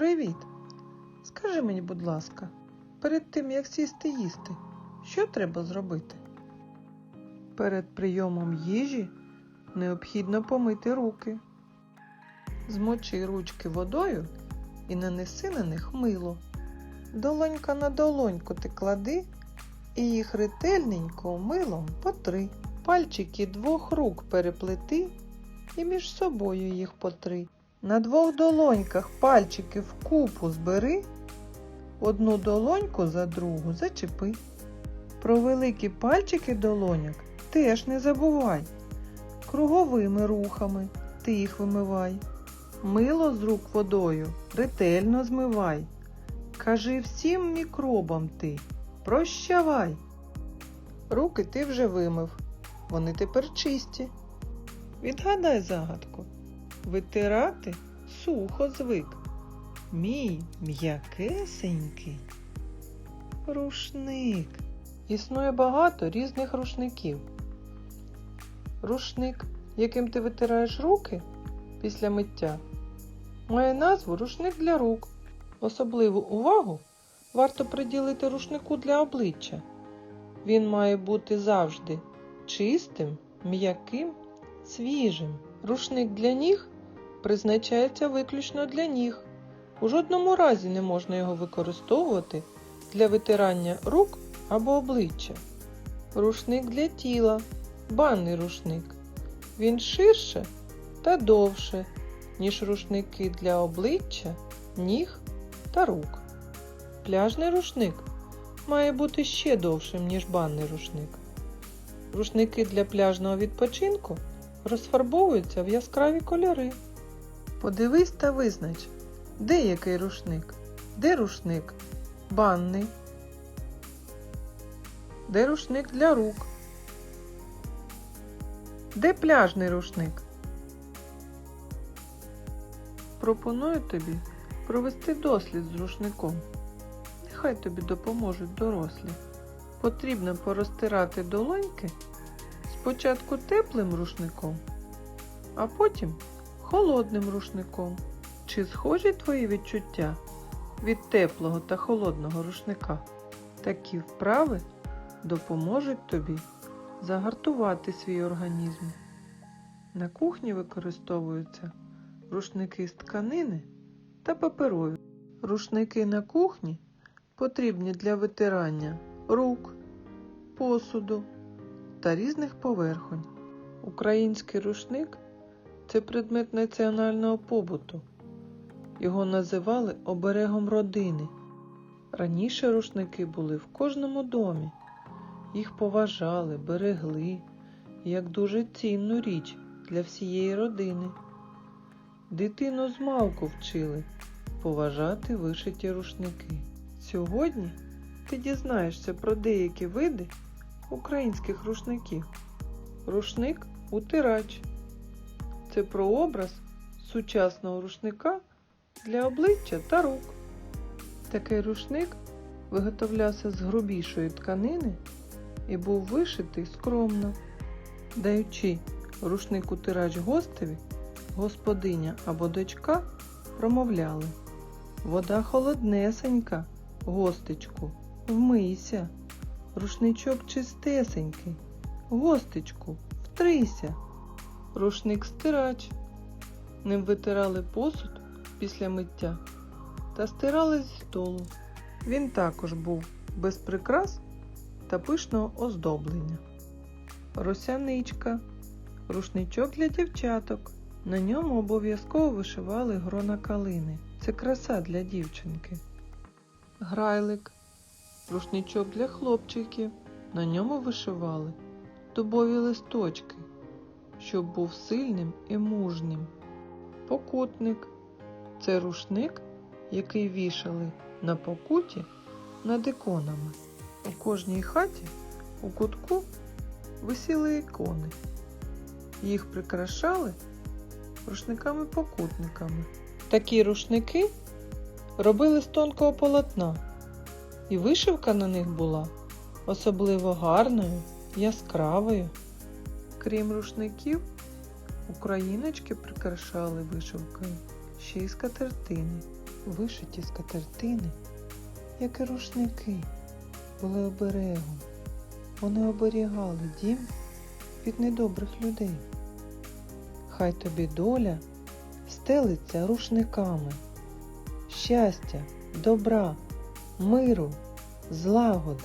Привіт. Скажи мені, будь ласка, перед тим як сісти їсти, що треба зробити? Перед прийомом їжі необхідно помити руки. Змочи ручки водою і нанеси на них мило. Долонька на долоньку ти клади і їх ретельненько милом потри. Пальчики двох рук переплети і між собою їх потри. На двох долоньках пальчики вкупу збери, одну долоньку за другу зачепи. Про великі пальчики долоняк теж не забувай. Круговими рухами ти їх вимивай. Мило з рук водою ретельно змивай. Кажи всім мікробам ти прощавай. Руки ти вже вимив, вони тепер чисті. Відгадай загадку. Витирати сухо звик. Мій м'якесенький рушник. Існує багато різних рушників. Рушник, яким ти витираєш руки після миття, має назву рушник для рук. Особливу увагу варто приділити рушнику для обличчя. Він має бути завжди чистим, м'яким, свіжим. Рушник для ніг призначається виключно для ніг. У жодному разі не можна його використовувати для витирання рук або обличчя. Рушник для тіла, банний рушник. Він ширше та довше, ніж рушники для обличчя, ніг та рук. Пляжний рушник має бути ще довшим, ніж банний рушник. Рушники для пляжного відпочинку розфарбовуються в яскраві кольори. Подивись та визнач, де який рушник, де рушник банний, де рушник для рук, де пляжний рушник. Пропоную тобі провести дослід з рушником. Нехай тобі допоможуть дорослі. Потрібно порозтирати долоньки спочатку теплим рушником, а потім холодним рушником. Чи схожі твої відчуття від теплого та холодного рушника? Такі вправи допоможуть тобі загартувати свій організм. На кухні використовуються рушники з тканини та паперові. Рушники на кухні потрібні для витирання рук, посуду та різних поверхонь. Український рушник це предмет національного побуту. Його називали оберегом родини. Раніше рушники були в кожному домі. Їх поважали, берегли як дуже цінну річ для всієї родини. Дитину з малку вчили поважати вишиті рушники. Сьогодні ти дізнаєшся про деякі види українських рушників. Рушник утирач. Це прообраз сучасного рушника для обличчя та рук. Такий рушник виготовлявся з грубішої тканини і був вишитий скромно, даючи рушник утирач гостеві, господиня або дочка промовляли Вода холоднесенька, гостечку, вмийся, рушничок чистесенький, гостечку, втрися, рушник стирач. Ним витирали посуд після миття та стирали зі столу. Він також був без прикрас та пишного оздоблення. Росяничка, рушничок для дівчаток. На ньому обов'язково вишивали грона калини. Це краса для дівчинки. Грайлик, рушничок для хлопчиків. На ньому вишивали дубові листочки, щоб був сильним і мужнім. Покутник це рушник, який вішали на покуті над іконами. У кожній хаті у кутку висіли ікони. Їх прикрашали рушниками-покутниками. Такі рушники робили з тонкого полотна, і вишивка на них була особливо гарною, яскравою. Крім рушників, україночки прикрашали вишивкою ще й скатертини. Вишиті скатертини, як і рушники, були оберегом. Вони оберігали дім від недобрих людей. Хай тобі доля стелиться рушниками, щастя, добра, миру, злагоди.